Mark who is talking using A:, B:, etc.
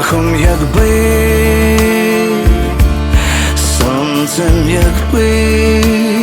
A: птахом, якби, сонцем, якби.